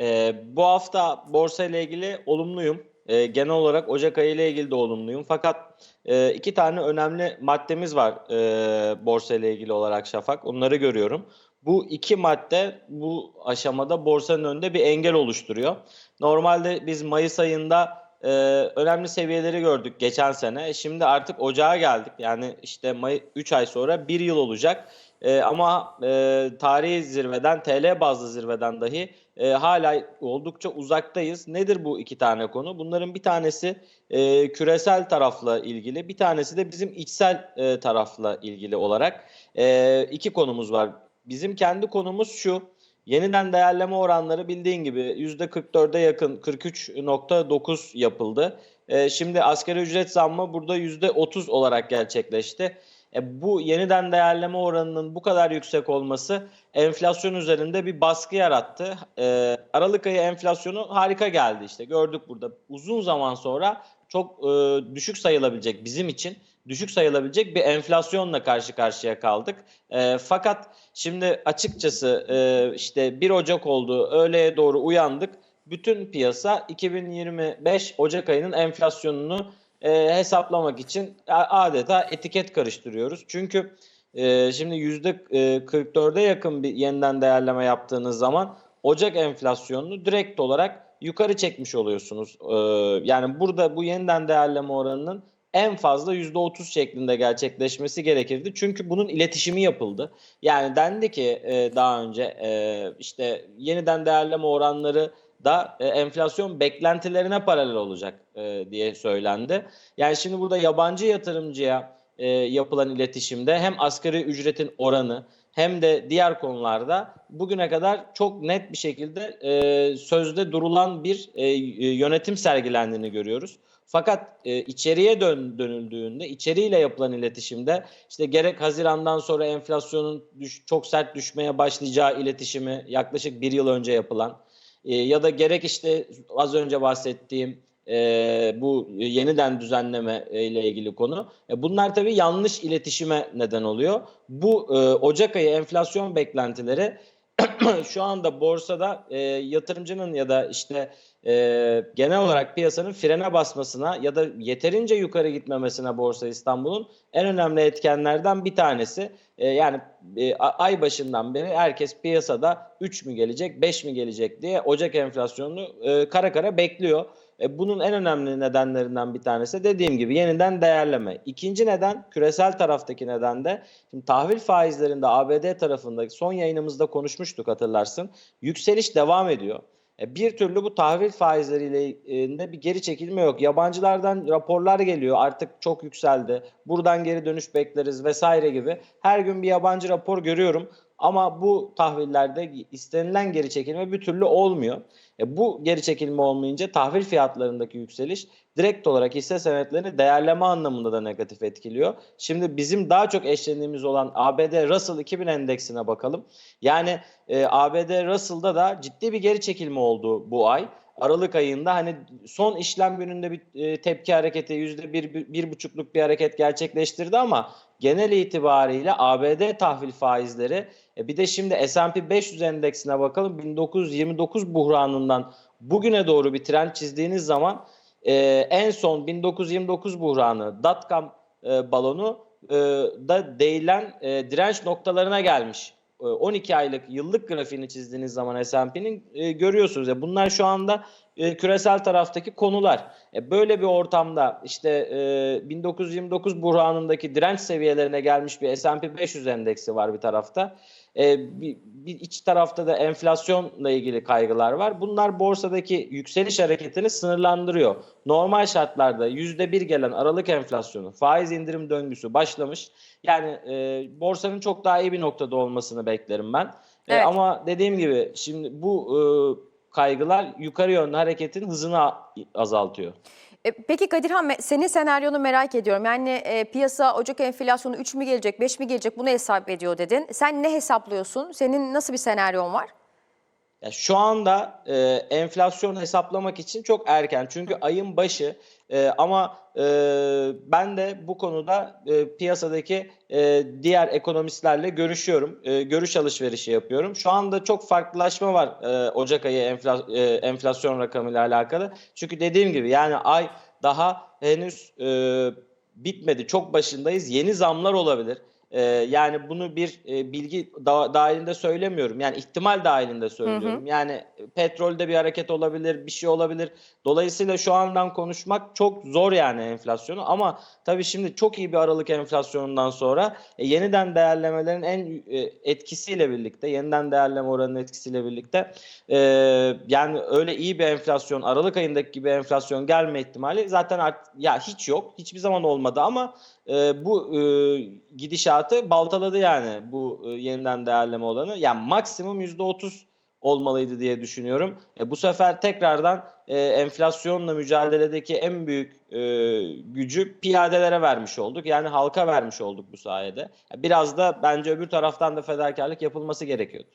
Ee, bu hafta borsa ile ilgili olumluyum. Ee, genel olarak Ocak ayı ile ilgili de olumluyum. Fakat e, iki tane önemli maddemiz var e, borsa ile ilgili olarak Şafak. Onları görüyorum. Bu iki madde bu aşamada borsanın önünde bir engel oluşturuyor. Normalde biz Mayıs ayında e, önemli seviyeleri gördük geçen sene. Şimdi artık Ocağa geldik. Yani işte May 3 ay sonra bir yıl olacak. E, ama e, tarihi zirveden, TL bazlı zirveden dahi e, hala oldukça uzaktayız. Nedir bu iki tane konu? Bunların bir tanesi e, küresel tarafla ilgili, bir tanesi de bizim içsel e, tarafla ilgili olarak e, iki konumuz var. Bizim kendi konumuz şu. Yeniden değerleme oranları bildiğin gibi %44'e yakın 43.9 yapıldı. E, şimdi asgari ücret zammı burada %30 olarak gerçekleşti. E, bu yeniden değerleme oranının bu kadar yüksek olması enflasyon üzerinde bir baskı yarattı. E, Aralık ayı enflasyonu harika geldi işte gördük burada. Uzun zaman sonra çok e, düşük sayılabilecek bizim için düşük sayılabilecek bir enflasyonla karşı karşıya kaldık. E, fakat şimdi açıkçası e, işte 1 Ocak oldu öğleye doğru uyandık. Bütün piyasa 2025 Ocak ayının enflasyonunu e, hesaplamak için adeta etiket karıştırıyoruz. Çünkü e, şimdi %44'e yakın bir yeniden değerleme yaptığınız zaman Ocak enflasyonunu direkt olarak yukarı çekmiş oluyorsunuz. E, yani burada bu yeniden değerleme oranının en fazla %30 şeklinde gerçekleşmesi gerekirdi. Çünkü bunun iletişimi yapıldı. Yani dendi ki e, daha önce e, işte yeniden değerleme oranları da e, enflasyon beklentilerine paralel olacak e, diye söylendi. Yani şimdi burada yabancı yatırımcıya e, yapılan iletişimde hem asgari ücretin oranı hem de diğer konularda bugüne kadar çok net bir şekilde e, sözde durulan bir e, yönetim sergilendiğini görüyoruz. Fakat e, içeriye dön, dönüldüğünde, içeriğiyle yapılan iletişimde işte gerek Haziran'dan sonra enflasyonun düş, çok sert düşmeye başlayacağı iletişimi yaklaşık bir yıl önce yapılan e, ya da gerek işte az önce bahsettiğim e, bu yeniden düzenleme e, ile ilgili konu. E, bunlar tabii yanlış iletişime neden oluyor. Bu e, Ocak ayı enflasyon beklentileri şu anda borsada e, yatırımcının ya da işte e, genel olarak piyasanın frene basmasına ya da yeterince yukarı gitmemesine Borsa İstanbul'un en önemli etkenlerden bir tanesi. E, yani e, ay başından beri herkes piyasada 3 mü gelecek 5 mi gelecek diye Ocak enflasyonunu e, kara kara bekliyor. E, bunun en önemli nedenlerinden bir tanesi dediğim gibi yeniden değerleme. İkinci neden küresel taraftaki neden de şimdi tahvil faizlerinde ABD tarafındaki son yayınımızda konuşmuştuk hatırlarsın. Yükseliş devam ediyor. E, Bir türlü bu tahvil faizleriyle e, bir geri çekilme yok. Yabancılardan raporlar geliyor artık çok yükseldi. Buradan geri dönüş bekleriz vesaire gibi. Her gün bir yabancı rapor görüyorum. Ama bu tahvillerde istenilen geri çekilme bir türlü olmuyor. E, bu geri çekilme olmayınca tahvil fiyatlarındaki yükseliş direkt olarak hisse senetlerini değerleme anlamında da negatif etkiliyor. Şimdi bizim daha çok eşlendiğimiz olan ABD Russell 2000 endeksine bakalım. Yani e, ABD Russell'da da ciddi bir geri çekilme oldu bu ay. Aralık ayında hani son işlem gününde bir e, tepki hareketi yüzde bir, bir buçukluk bir hareket gerçekleştirdi ama genel itibariyle ABD tahvil faizleri e, bir de şimdi S&P 500 endeksine bakalım 1929 buhranından bugüne doğru bir trend çizdiğiniz zaman e, en son 1929 buhranı dotcom e, balonu e, da değilen e, direnç noktalarına gelmiş. E, 12 aylık yıllık grafiğini çizdiğiniz zaman S&P'nin e, görüyorsunuz. Ya bunlar şu anda e, küresel taraftaki konular. E, böyle bir ortamda işte e, 1929 buhranındaki direnç seviyelerine gelmiş bir S&P 500 endeksi var bir tarafta. E, bir, bir iç tarafta da enflasyonla ilgili kaygılar var. Bunlar borsadaki yükseliş hareketini sınırlandırıyor. Normal şartlarda %1 gelen aralık enflasyonu, faiz indirim döngüsü başlamış. Yani e, borsanın çok daha iyi bir noktada olmasını beklerim ben. E, Evet. ama dediğim gibi şimdi bu e, kaygılar yukarı yönlü hareketin hızını azaltıyor. E, Peki Kadirhan senin senaryonu merak ediyorum. Yani e, piyasa Ocak enflasyonu 3 mü gelecek 5 mi gelecek bunu hesap ediyor dedin. Sen ne hesaplıyorsun? Senin nasıl bir senaryon var? Ya şu anda e, enflasyon hesaplamak için çok erken. Çünkü ayın başı e, ama e, ben de bu konuda e, piyasadaki e, diğer ekonomistlerle görüşüyorum. E, görüş alışverişi yapıyorum. Şu anda çok farklılaşma var e, Ocak ayı enfla- e, enflasyon rakamıyla alakalı. Çünkü dediğim gibi yani ay daha henüz e, bitmedi. Çok başındayız. Yeni zamlar olabilir. Ee, yani bunu bir e, bilgi da- dahilinde söylemiyorum. Yani ihtimal dahilinde söylüyorum. Yani petrolde bir hareket olabilir, bir şey olabilir. Dolayısıyla şu andan konuşmak çok zor yani enflasyonu. Ama tabii şimdi çok iyi bir Aralık enflasyonundan sonra e, yeniden değerlemelerin en e, etkisiyle birlikte, yeniden değerleme oranının etkisiyle birlikte e, yani öyle iyi bir enflasyon, Aralık ayındaki gibi enflasyon gelme ihtimali zaten art, ya hiç yok. Hiçbir zaman olmadı ama e, bu e, gidişatı baltaladı yani bu e, yeniden değerleme olanı. Yani maksimum %30 olmalıydı diye düşünüyorum. E, bu sefer tekrardan e, enflasyonla mücadeledeki en büyük e, gücü piyadelere vermiş olduk. Yani halka vermiş olduk bu sayede. Biraz da bence öbür taraftan da fedakarlık yapılması gerekiyordu.